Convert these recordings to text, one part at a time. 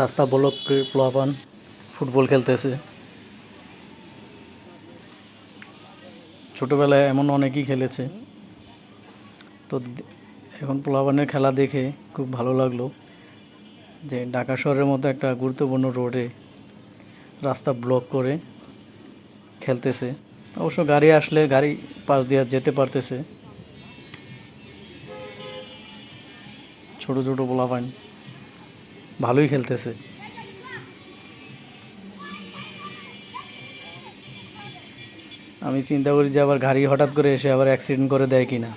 রাস্তা block প্লাবান football খেলতেছে। ছোটোবেলায় এমন অনেকেই খেলেছে। তো এখন প্লাবানের খেলা দেখে খুব ভালো লাগল যে ঢাকা শহরের মতো একটা গুরুত্বপূর্ণ রোডে রাস্তা ব্লক করে খেলতেছে। অবশ্য গাড়ি আসলে গাড়ি পাশ দিয়ে যেতে পারতেছে। ছোট ছোট পোলাপান ভালোই খেলতেছে। আমি চিন্তা করি যে আবার গাড়ি হঠাৎ করে এসে আবার অ্যাক্সিডেন্ট করে দেয় কিনা।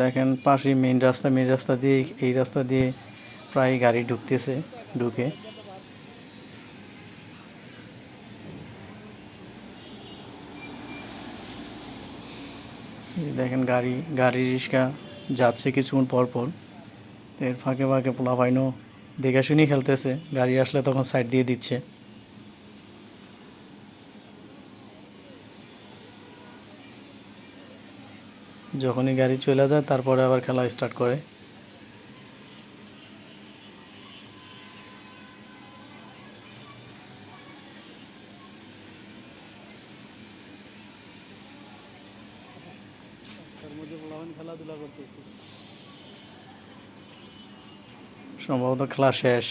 দেখেন পাশে মেন রাস্তা মেন রাস্তা দিয়ে, এই রাস্তা দিয়ে প্রায় গাড়ি ঢুকতেছে, ঢুকে। দেখেন গাড়ি গাড়ি রিক্সা যাচ্ছে কিছুক্ষণ পর পর। এর ফাঁকে ফাঁকে পোলাপাইনও দেখে শুনেই খেলতেছে। গাড়ি আসলে তখন সাইড দিয়ে দিচ্ছে। যখনই গাড়ি চলে যায়, তারপরে আবার খেলা স্টার্ট করে। খেলাধুলা করতেছে। সম্ভবত খেলা শেষ।